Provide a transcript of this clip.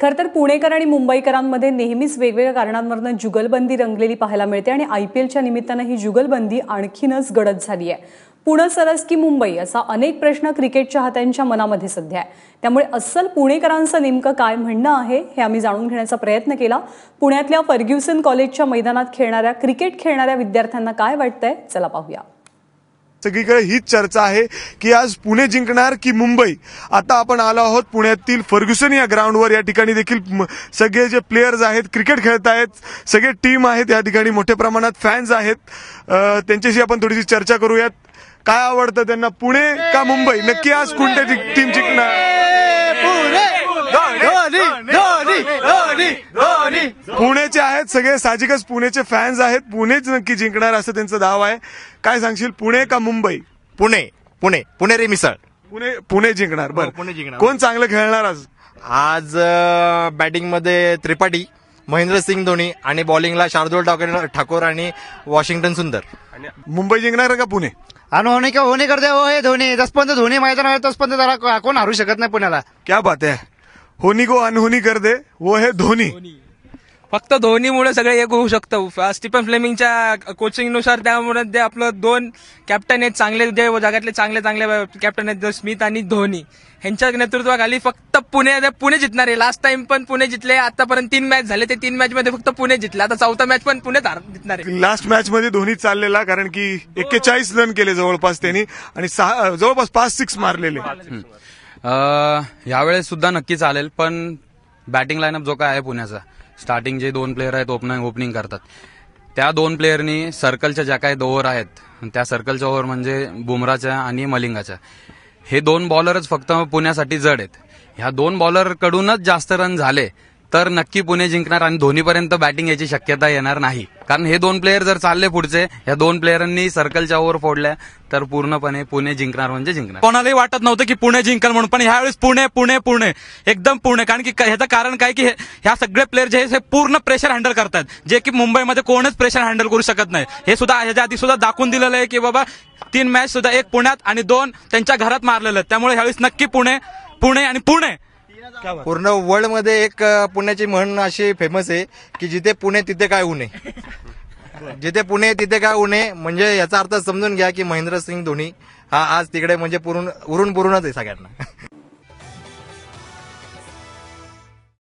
खरं तर पुणेकर आणि मुंबईकरांमध्ये नेहमीच वेगवेगळ्या कारणांवरनं जुगलबंदी रंगलेली पाहायला मिळते आणि आय पी एलच्या निमित्तानं ही जुगलबंदी आणखीनच गडद झाली आहे. पुणे सरस की मुंबई असा अनेक प्रश्न क्रिकेट चाहत्यांच्या मनामध्ये सध्या आहे. त्यामुळे अस्सल पुणेकरांचं नेमकं काय म्हणणं आहे हे आम्ही जाणून घेण्याचा प्रयत्न केला. पुण्यातल्या फर्ग्युसन कॉलेजच्या मैदानात खेळणाऱ्या क्रिकेट खेळणाऱ्या विद्यार्थ्यांना काय वाटतंय? चला पाहूया. सगळीकडे हीच चर्चा आहे की आज पुणे जिंकणार की मुंबई? आता आपण आलो आहोत पुण्यातील फर्ग्युसन या ग्राउंडवर या ठिकाणी देखील सगळे जे प्लेयर्स आहेत क्रिकेट खेळत आहेत सगळे टीम आहेत या ठिकाणी. मोठ्या प्रमाणात फॅन्स आहेत. त्यांच्याशी आपण थोडीशी चर्चा करूयात. काय आवडतं त्यांना? पुणे का मुंबई? नक्की आज कोणत्या टीम जिंकणार? पुण्याचे आहेत सगळे साहजिकच पुण्याचे फॅन्स आहेत. पुणेच नक्की जिंकणार असं त्यांचं दाव आहे. काय सांगशील पुणे का मुंबई? पुणे पुणे पुणेरी मिसळ. पुणे पुणे जिंकणार हो, बर पुणे जिंकणार. कोण चांगलं खेळणार आज? आज बॅटिंगमध्ये त्रिपाठी महेंद्र सिंग धोनी आणि बॉलिंगला शार्दुल ठाकूर ठाकूर आणि वॉशिंग्टन सुंदर. मुंबई जिंकणार का पुणे? आणि होणे का होणे करते हो हे धोनी जसपर्यंत धोनी मैदान आहे तसपर्यंत त्याला को- कोण हरू शकत नाही पुण्याला. क्या बात आहे. होनी को अनहोनी कर दे वो है धोनी। फक्त धोनीमुळे सगळे एक होऊ शकतं. स्टीफन फ्लेमिंगच्या कोचिंगनुसार त्यामुळे ते आपलं दोन कॅप्टन आहेत चांगले जे जगातले चांगले चांगले कॅप्टन आहेत स्मिथ आणि धोनी. ह्यांच्या नेतृत्वाखाली फक्त पुणे पुणे जिंकणार आहे लास्ट टाइम पण पुणे जिंकले आतापर्यंत तीन मॅच झाले. ते तीन मॅच मध्ये फक्त पुणे जिंकले आता चौथा मॅच पण पुणे जिंकणार आहे लास्ट मॅच मध्ये धोनी चाललेला कारण की एक्केचाळीस रन केले जवळपास त्यांनी. आणि सहा जवळपास पाच सिक्स मारलेले. यावेळेस सुद्धा नक्की चालेल पण बॅटिंग लाईनअप जो काय आहे पुण्याचा स्टार्टिंग जे दोन प्लेयर आहेत ओपनिंग ओपनिंग करतात. त्या दोन प्लेयरनी सर्कलच्या ज्या काही ओव्हर आहेत त्या सर्कलच्या ओव्हर म्हणजे बुमराच्या आणि मलिंगाच्या. हे दोन बॉलरच फक्त पुण्यासाठी जड आहेत. ह्या दोन बॉलरकडूनच जास्त रन झाले तर नक्की पुणे जिंकणार आणि धोनीपर्यंत बॅटिंग याची शक्यता येणार नाही. कारण हे दोन प्लेयर जर चालले पुढचे या दोन प्लेयरांनी सर्कलच्या ओव्हर फोडल्या तर पूर्णपणे पुणे जिंकणार म्हणजे जिंकणार. कोणालाही वाटत नव्हतं की पुणे जिंकल म्हणून पण ह्यावेळेस पुणे पुणे पुणे. एकदम पुणे. कारण की ह्याचं कारण काय की हे- ह्या सगळे प्लेयर जे हे पूर्ण प्रेशर हँडल करतात. जे की मुंबईमध्ये कोणच प्रेशर हँडल करू शकत नाही. हे सुद्धा ह्याच्या आधी सुद्धा दाखवून दिलेलं आहे की बाबा तीन मॅच सुद्धा एक पुण्यात आणि दोन त्यांच्या घरात मारलेले त्यामुळे ह्यावेळेस नक्की पुणे पुणे आणि पुणे. पूर्ण वर्ल्डमध्ये एक पुण्याची म्हण अशी फेमस आहे की जिथे पुणे तिथे काय उणे जिथे पुणे तिथे काय उणे म्हणजे याचा अर्थ समजून घ्या की महेंद्र सिंग धोनी हा आज तिकडे म्हणजे पुरून उरून पुरूनच आहे सगळ्यांना.